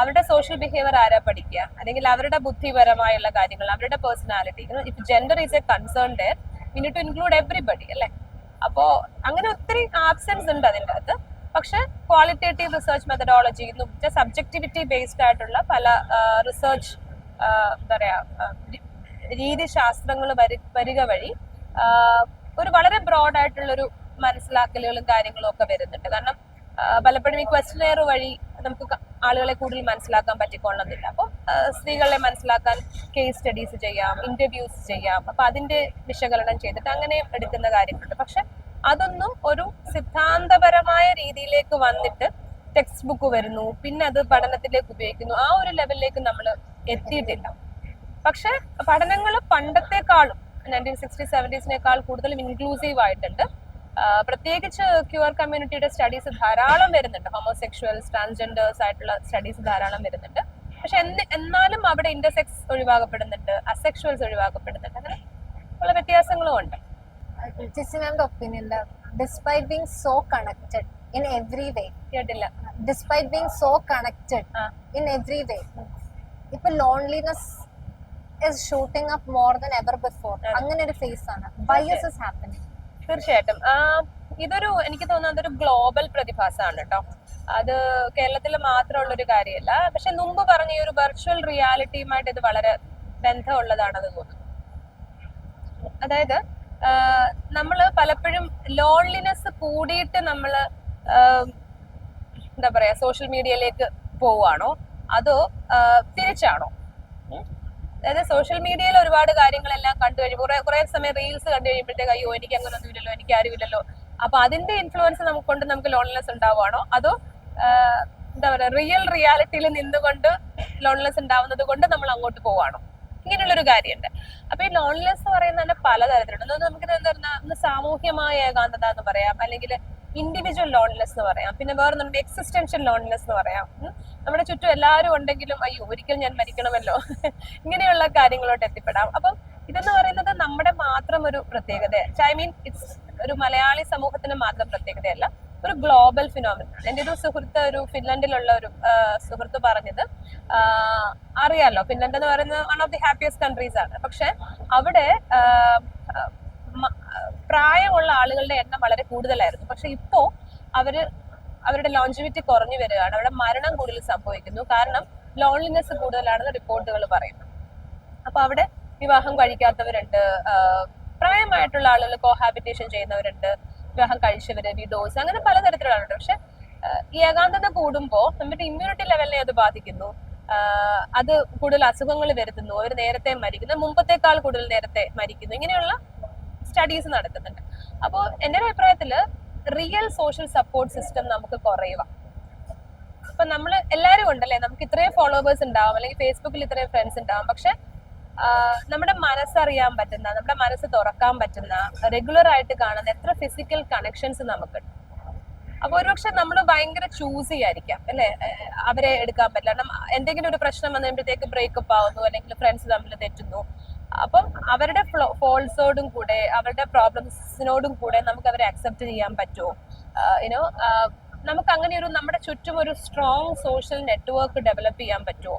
Speaker 1: അവരുടെ സോഷ്യൽ ബിഹേവിയർ ആരാ പഠിക്കുക? അല്ലെങ്കിൽ അവരുടെ ബുദ്ധിപരമായുള്ള കാര്യങ്ങൾ അവരുടെ personality if gender is a concern there we need to include everybody അല്ലേ? അപ്പോ അങ്ങനെ ഒത്തിരി ആബ്സെൻസ് ഉണ്ട് അതിന്റെ അകത്ത്. പക്ഷെ qualitative research methodology subjectivity based ആയിട്ടുള്ള പല റിസർച്ച് എന്താ പറയാ രീതിശാസ്ത്രങ്ങൾ വരി വരിക വഴി ഒരു വളരെ ബ്രോഡ് ആയിട്ടുള്ളൊരു മനസ്സിലാക്കലുകളും കാര്യങ്ങളും ഒക്കെ വരുന്നുണ്ട്. കാരണം പലപ്പോഴും ഈ ക്വസ്റ്റനെയർ വഴി നമുക്ക് ആളുകളെ കൂടുതൽ മനസ്സിലാക്കാൻ പറ്റിക്കൊള്ളുന്നില്ല. അപ്പം സ്ത്രീകളെ മനസ്സിലാക്കാൻ കേസ് സ്റ്റഡീസ് ചെയ്യാം ഇന്റർവ്യൂസ് ചെയ്യാം. അപ്പൊ അതിന്റെ വിശകലനം ചെയ്തിട്ട് അങ്ങനെ എടുക്കുന്ന കാര്യങ്ങളുണ്ട്. പക്ഷെ അതൊന്നും ഒരു സിദ്ധാന്തപരമായ രീതിയിലേക്ക് വന്നിട്ട് ടെക്സ്റ്റ് ബുക്ക് വരുന്നു പിന്നെ അത് പഠനത്തിലേക്ക് ഉപയോഗിക്കുന്നു. ആ ഒരു ലെവലിലേക്ക് നമ്മൾ എത്തിയിട്ടില്ല. പക്ഷെ പഠനങ്ങൾ പണ്ടത്തെക്കാളും നയന്റീൻ സിക്സ്റ്റി സെവന്റീസിനേക്കാൾ കൂടുതലും ഇൻക്ലൂസീവ് ആയിട്ടുണ്ട്. പ്രത്യേകിച്ച് ക്യൂർ കമ്മ്യൂണിറ്റിയുടെ സ്റ്റഡീസ് ധാരാളം വരുന്നുണ്ട്. ഹോമോസെക്ഷുവൽസ് ട്രാൻസ്ജെൻഡേഴ്സ് ആയിട്ടുള്ള സ്റ്റഡീസ് ധാരാളം വരുന്നുണ്ട്. പക്ഷെ എന്ന് എന്നാലും അവിടെ ഇന്റർസെക്സ് ഒഴിവാക്കപ്പെടുന്നുണ്ട് അസെക്ഷുവൽസ് ഒഴിവാക്കപ്പെടുന്നുണ്ട്. അങ്ങനെ ഉള്ള വ്യത്യാസങ്ങളും ഉണ്ട്.
Speaker 2: Opinion despite being so connected in every way
Speaker 1: കേട്ടില്ല.
Speaker 2: Despite being so connected in every way ഇപ്പൊ loneliness is shooting up more than ever before അങ്ങനെ ഒരു ഫേസ് ആണ്. ബയസ് ഇസ് ഹാപ്പനിങ്
Speaker 1: തീർച്ചയായിട്ടും. ഇതൊരു എനിക്ക് തോന്നുന്നത് ഒരു ഗ്ലോബൽ പ്രതിഭാസമാണ് കേട്ടോ. അത് കേരളത്തിൽ മാത്രമുള്ള ഒരു കാര്യമല്ല. പക്ഷെ മുമ്പ് പറഞ്ഞ ഈ ഒരു വെർച്വൽ റിയാലിറ്റിയുമായിട്ട് ഇത് വളരെ ബന്ധമുള്ളതാണെന്ന് തോന്നുന്നു. അതായത് നമ്മൾ പലപ്പോഴും ലോൺലിനെസ് കൂടിയിട്ട് നമ്മൾ എന്താ പറയാ സോഷ്യൽ മീഡിയയിലേക്ക് പോവാണോ അതോ തിരിച്ചാണോ? അതായത് സോഷ്യൽ മീഡിയയിൽ ഒരുപാട് കാര്യങ്ങളെല്ലാം കണ്ടു കഴിയുമ്പോൾ കുറെ കുറെ സമയം റീൽസ് കണ്ടു കഴിയുമ്പോഴത്തേക്ക് അയ്യോ എനിക്ക് അങ്ങനെ ഒന്നുമില്ലല്ലോ എനിക്ക് ആരുമില്ലല്ലോ. അപ്പൊ അതിന്റെ ഇൻഫ്ലുവൻസ് നമുക്ക് കൊണ്ട് നമുക്ക് ലോൺലെസ് ഉണ്ടാവുകയാണോ അതോ എന്താ പറയാ റിയൽ റിയാലിറ്റിയിൽ നിന്നുകൊണ്ട് ലോൺലെസ് ഉണ്ടാവുന്നത് കൊണ്ട് നമ്മൾ അങ്ങോട്ട് പോവാണോ ഇങ്ങനെയുള്ളൊരു കാര്യമുണ്ട്. അപ്പൊ ഈ ലോൺലെസ് എന്ന് പറയുന്നത് തന്നെ പലതരത്തിലുണ്ട്. ഒന്ന് നമുക്ക് എന്താ പറഞ്ഞാൽ സാമൂഹ്യമായ ഏകാന്തത എന്ന് പറയാം. അല്ലെങ്കിൽ ഇൻഡിവിജ്വൽ ലോൺലെസ് എന്ന് പറയാം. പിന്നെ വേറെ നമ്മുടെ എക്സിസ്റ്റൻഷ്യൽ ലോൺലെസ് എന്ന് പറയാം. നമ്മുടെ ചുറ്റും എല്ലാവരും ഉണ്ടെങ്കിലും അയ്യോ ഒരിക്കൽ ഞാൻ മരിക്കണമല്ലോ. <laughs> ഇങ്ങനെയുള്ള കാര്യങ്ങളോട്ട് എത്തിപ്പെടാം. അപ്പം ഇതെന്ന് പറയുന്നത് നമ്മുടെ മാത്രം ഒരു പ്രത്യേകത ഐ മീൻ ഇറ്റ്സ് ഒരു മലയാളി സമൂഹത്തിന് മാത്രം പ്രത്യേകതയല്ല. ഒരു ഗ്ലോബൽ ഫിനോമിനൽ എന്റെ ഒരു സുഹൃത്ത് ഒരു ഫിൻലൻഡിലുള്ള ഒരു സുഹൃത്ത് പറഞ്ഞത് അറിയാലോ ഫിൻലൻഡ് എന്ന് പറയുന്നത് one of the happiest countries ആണ്. പക്ഷെ അവിടെ പ്രായമുള്ള ആളുകളുടെ എണ്ണം വളരെ കൂടുതലായിരുന്നു. പക്ഷെ ഇപ്പോ അവർ അവരുടെ ലോഞ്ചിവിറ്റി കുറഞ്ഞു വരികയാണ്. അവിടെ മരണം കൂടുതൽ സംഭവിക്കുന്നു. കാരണം ലോൺലിനെസ് കൂടുതലാണെന്ന് റിപ്പോർട്ടുകൾ പറയുന്നു. അപ്പൊ അവിടെ വിവാഹം കഴിക്കാത്തവരുണ്ട്. പ്രായമായിട്ടുള്ള ആളുകൾ കോഹാബിറ്റേഷൻ ചെയ്യുന്നവരുണ്ട്. വിവാഹം കഴിച്ചവര് വിഡോസ് അങ്ങനെ പലതരത്തിലുള്ള ആളുണ്ട് പക്ഷെ ഏകാന്തത കൂടുമ്പോൾ നമ്മുടെ ഇമ്മ്യൂണിറ്റി ലെവലിനെ അത് ബാധിക്കുന്നു. അത് കൂടുതൽ അസുഖങ്ങൾ വരുത്തുന്നു. അവർ നേരത്തെ മരിക്കുന്നു. മുമ്പത്തേക്കാൾ കൂടുതൽ നേരത്തെ മരിക്കുന്നു. ഇങ്ങനെയുള്ള സ്റ്റഡീസ് നടക്കുന്നുണ്ട് അപ്പോൾ എന്റെ ഒരു അഭിപ്രായത്തിൽ റിയൽ സോഷ്യൽ സപ്പോർട്ട് സിസ്റ്റം നമുക്ക് കുറയുക. അപ്പൊ നമ്മൾ എല്ലാവരും ഉണ്ടല്ലേ? നമുക്ക് ഇത്രയും ഫോളോവേഴ്സ് ഉണ്ടാവും അല്ലെങ്കിൽ ഫേസ്ബുക്കിൽ ഇത്രയും ഫ്രണ്ട്സ് ഉണ്ടാവും. പക്ഷെ നമ്മുടെ മനസ്സറിയാൻ പറ്റുന്ന നമ്മുടെ മനസ്സ് തുറക്കാൻ പറ്റുന്ന റെഗുലർ ആയിട്ട് കാണുന്ന എത്ര ഫിസിക്കൽ കണക്ഷൻസ് നമുക്കുണ്ട് അപ്പൊ ഒരുപക്ഷെ നമ്മൾ ഭയങ്കര ചൂസ് ചെയ്യായിരിക്കാം അല്ലെ? അവരെ എടുക്കാൻ പറ്റില്ല. കാരണം എന്തെങ്കിലും ഒരു പ്രശ്നം വന്നപ്പോഴത്തേക്ക് ബ്രേക്കപ്പ് ആവുന്നു അല്ലെങ്കിൽ ഫ്രണ്ട്സ് തമ്മിൽ തെറ്റുന്നു. അപ്പം അവരുടെ ഫോൾസോടും കൂടെ അവരുടെ പ്രോബ്ലംസിനോടും കൂടെ നമുക്ക് അവരെ അക്സെപ്റ്റ് ചെയ്യാൻ പറ്റുമോ? യുനോ നമുക്ക് അങ്ങനെ ഒരു നമ്മുടെ ചുറ്റും ഒരു സ്ട്രോങ് സോഷ്യൽ നെറ്റ്വർക്ക് ഡെവലപ്പ് ചെയ്യാൻ പറ്റുമോ?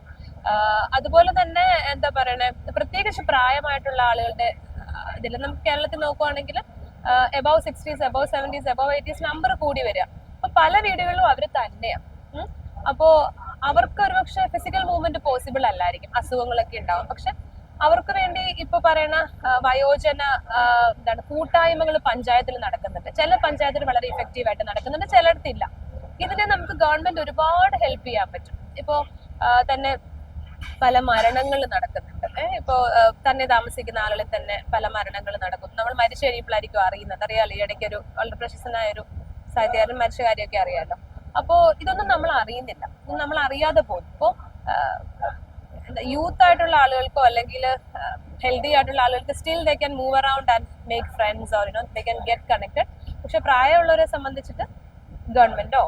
Speaker 1: അതുപോലെ തന്നെ എന്താ പറയണേ പ്രത്യേകിച്ച് പ്രായമായിട്ടുള്ള ആളുകളുടെ ഇതിൽ നമുക്ക് കേരളത്തിൽ നോക്കുവാണെങ്കിൽ above sixties above seventies above eighties number കൂടി വരിക. അപ്പൊ പല വീടുകളിലും അവർ തന്നെയാണ് അപ്പോൾ അപ്പോ അവർക്ക് ഒരുപക്ഷെ ഫിസിക്കൽ മൂവ്മെന്റ് പോസിബിൾ അല്ലായിരിക്കും. അസുഖങ്ങളൊക്കെ ഉണ്ടാവും. പക്ഷെ അവർക്ക് വേണ്ടി ഇപ്പൊ പറയണ വയോജന എന്താണ് കൂട്ടായ്മകൾ പഞ്ചായത്തിൽ നടക്കുന്നുണ്ട്. ചില പഞ്ചായത്തിൽ വളരെ ഇഫക്റ്റീവ് ആയിട്ട് നടക്കുന്നുണ്ട് ചിലയിടത്തില്ല. ഇതിനെ നമുക്ക് ഗവൺമെന്റ് ഒരുപാട് ഹെൽപ്പ് ചെയ്യാൻ പറ്റും. ഇപ്പോ തന്നെ പല മരണങ്ങൾ നടക്കുന്നുണ്ട്. ഇപ്പോ തന്നെ താമസിക്കുന്ന ആളുകളിൽ തന്നെ പല മരണങ്ങൾ നടക്കുന്നു നമ്മൾ മരിച്ചു കഴിയുമ്പോഴായിരിക്കും അറിയുന്നത്. അറിയാലോ ഈ ഇടയ്ക്ക് ഒരു വളരെ പ്രശസ്തനായ ഒരു സാഹിത്യകാരൻ മരിച്ച കാര്യമൊക്കെ അറിയാലോ. അപ്പോ ഇതൊന്നും നമ്മൾ അറിയുന്നില്ല. നമ്മൾ അറിയാതെ പോകും. ഇപ്പോ യൂത്ത് ആയിട്ടുള്ള ആളുകൾക്കോ അല്ലെങ്കിൽ ഹെൽത്തി ആയിട്ടുള്ള ആളുകൾക്ക് still they can move around and make friends or you know they can get connected പക്ഷെ പ്രായമുള്ളവരെ സംബന്ധിച്ചിട്ട് ഗവൺമെന്റോ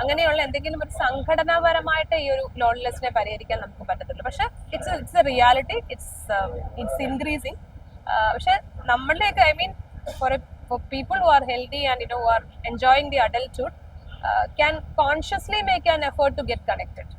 Speaker 1: അങ്ങനെയുള്ള എന്തെങ്കിലും ഒരു സംഘടനാപരമായിട്ട് ഈ ഒരു ലോൺലെസ്സിനെ പരിഹരിക്കാൻ നമുക്ക് പറ്റത്തുള്ളൂ പക്ഷെ it's it's a reality it's it's increasing പക്ഷെ നമ്മളുടെയൊക്കെ I mean for people who are healthy and you know who are enjoying the adulthood can consciously make an effort to get connected